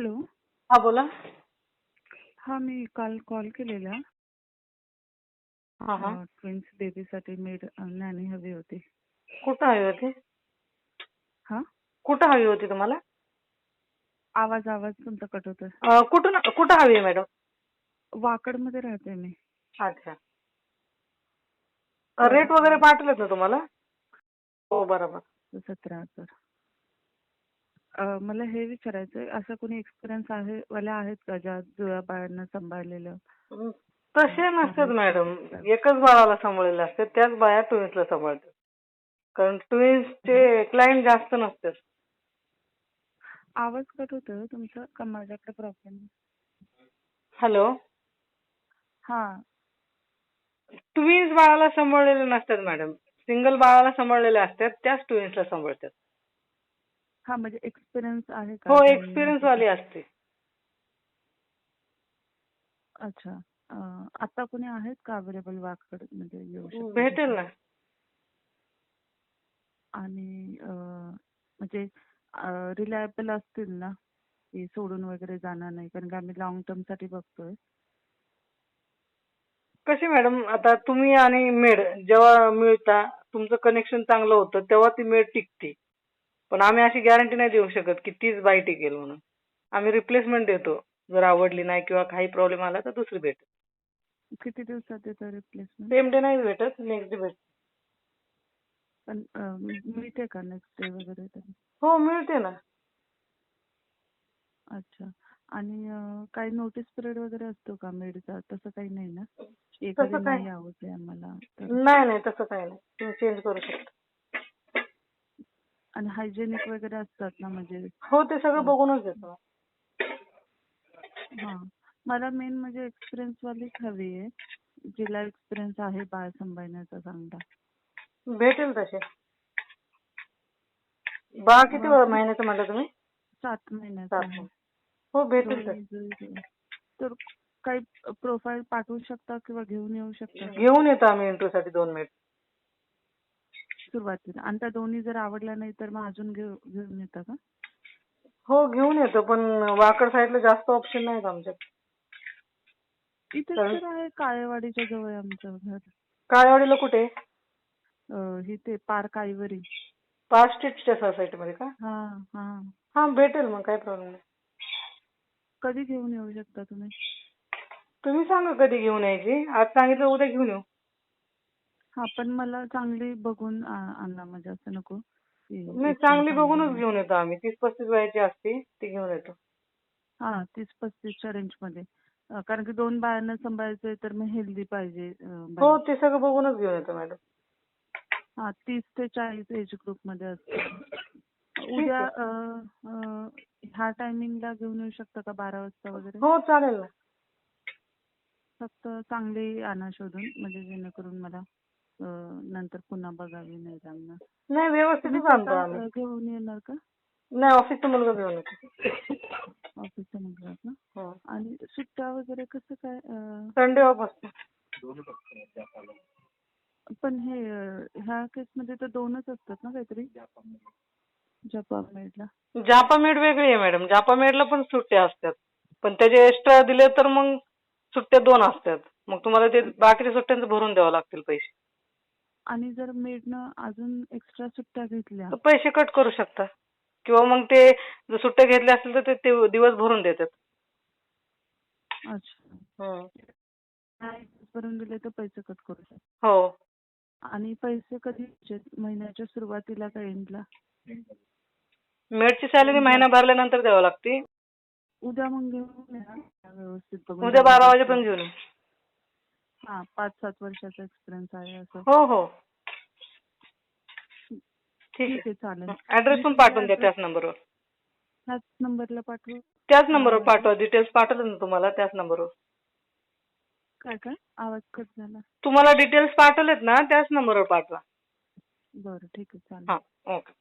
Hello. हा बोला. हा मी काल कॉल केलेला. हा हा. ट्विन्स बेबीसाठी मेड नॅनी हवी होती. कुठं हवी होती? हा? कुठं हवी होती तुम्हाला? आवाज आवाज तुमचा कट होतोय. अं, कुठून कुठं हवी आहे मॅडम? वाकडमध्ये राहते मी. अच्छा. रेट वगैरे पाठवलेत ना तुम्हाला? हो बरोबर. सतरा हजार मला हे विचारायचंय असं कोणी एक्सपिरियन्स आहे वाल्या आहेत का ज्या जुळ्या बाळांना सांभाळलेलं? तसे नसतात मॅडम. एकच बाळाला सांभाळलेले असते त्याच बाया ट्विन्सला सांभाळतात. कारण ट्विन्सचे क्लायंट जास्त नसतात. आवाज कट होतोय हो तुमचा का माझ्याकडे प्रॉब्लेम हॅलो? हा. ट्विन्स बाळाला सांभाळलेले नसतात मॅडम. सिंगल बाळाला सांभाळलेले असतात त्याच ट्विन्सला सांभाळतात. हा म्हणजे एक्सपिरियन्स आहे का? हो? एक्सपिरियन्स वाली असते. अच्छा. अं, आता कोणी आहेत का अवेलेबल वाकड म्हणजे येऊ शकतात? भेटेल ना. आणि अं, म्हणजे रिलायबल असतील ना? की सोडून वगैरे जाणार नाही कारण की आम्ही लॉंग टर्मसाठी बघतोय. कशी मॅडम आता तुम्ही आणि मेड जेव्हा मिळता तुमचं कनेक्शन चांगलं होतं तेव्हा ती मेड टिकते. पण आम्ही अशी गॅरंटी नाही देऊ शकत की तीच बाई टिकेल म्हणून. आम्ही रिप्लेसमेंट देतो. जर आवडली नाही किंवा काही प्रॉब्लेम आला तर दुसरी भेटेल. किती दिवसात येतं रिप्लेसमेंट सेम डे नाही भेटत नेक्स्ट डे भेट पण अं, मिळते का नेक्स्ट डे वगैरे तरी? हो मिळते ना. अच्छा. आणि अं, काही नोटीस पिरियड वगैरे असतो का मेडचा तसं काही नाही ना? तसं एखादी काय? नाही आवडली आम्हाला तर. नाही नाही तसं काही नाही. तुम्ही चेंज करू शकता. आणि हायजेनिक वगैरे असतात ना म्हणजे? हो ते सगळं बघूनच देतो हा. मला मेन म्हणजे एक्सपिरियन्स वालीच हवी आहे. जिला एक्सपिरियन्स आहे बाळ सांभाळण्याचा चांगला. भेटेल तसे. बाळ किती महिन्याचं म्हणलं तुम्ही? सात महिन्याचा सात आहे. महिने. हो भेटेल तसे. तर. काही प्रोफाईल पाठवू शकता किंवा घेऊन येऊ शकता? घेऊन येतो आम्ही इंटरव्ह्यू साठी दोन मिनिट सुरुवातीला. आणि त्या दोन्ही जर आवडल्या नाही तर मग अजून घेऊ घेऊन येता का? हो घेऊन येतो पण वाकड साईडला जास्त ऑप्शन नाहीत आमच्यात. इथे. तर आहे काळेवाडीच्या जवळ आहे आमचं घर. काळेवाडीला कुठे? अं, इथे पार्क आईवरी पाच स्ट्रीटच्या सोसायटी मध्ये का? हा हा. हा भेटेल मग काही प्रॉब्लेम नाही. कधी घेऊन येऊ शकता तुम्ही? तुम्ही सांगा कधी घेऊन यायची. आज सांगितलं उद्या घेऊन येऊ. हा पण मला चांगली बघून आणा म्हणजे असं नको. नाही चांगली बघूनच. घेऊन येतो आम्ही. तीस पस्तीस वयाची असते ती घेऊन येतो. हा तीस पस्तीसच्या रेंजमध्ये. कारण की दोन बाळांना सांभाळायचंय तर मग हेल्दी पाहिजे. हो ते सगळं बघूनच घेऊन येतो मॅडम हा तीस ते चाळीस एज ग्रुपमध्ये असते. उद्या ह्या टायमिंगला घेऊन येऊ शकता का बारा वाजता वगैरे? हो चालेल ना. फक्त चांगली आणा शोधून म्हणजे जेणेकरून मला नंतर पुन्हा बघावी नाही लागणार नाही तुम्ही व्यवस्थितच आणतो आम्ही. घेऊन येणार का? नाही ऑफिसचा मुलगा घेऊन येतो. ऑफिसचा मुलगा का? हो. आणि सुट्ट्या वगैरे कसं काय अं, संडे ऑफ असतो पण हे अं, ह्या केस मध्ये तर दोनच असतात ना काहीतरी? जपामेडला जापामेड वेगळी आहे मॅडम. जापामेडला पण सुट्ट्या असतात. पण त्याचे एक्स्ट्रा दिले तर मग सुट्ट्या दोन असतात. मग तुम्हाला ते बाकीच्या सुट्ट्यांचं भरून द्यावं लागतील पैसे. आणि जर मेडनं अजून एक्स्ट्रा सुट्ट्या घेतल्या. पैसे कट करू शकता. किंवा मग ते जर सुट्ट्या घेतल्या असतील तर ते- ते दिवस भरून देतात. अच्छा. हम्म. नाही भरून दिले तर पैसे कट करू शकतो. हो. आणि पैसे कधी द्यायचे? महिन्याच्या सुरुवातीला का एंडला मेडची सॅलरी महिना भरल्यानंतर द्यावं लागते. उद्या मग घेऊन या. व्यवस्थित बघून उद्या बारा वाजेपर्यंत घेऊन ये. हा पाच सात वर्षाचा एक्सपिरियन्स आहे असं. हो हो. ठीक आहे. चालेल. ऍड्रेस पण पाठवून द्या त्याच नंबरवर ह्याच नंबरला पाठवू. त्याच नंबरवर पाठवा. डिटेल्स पाठवले ना तुम्हाला त्याच नंबरवर काय काय? आवाज कट झाला. तुम्हाला डिटेल्स पाठवलेत ना त्याच नंबरवर पाठवा. बरं ठीक आहे चालेल. हा ओके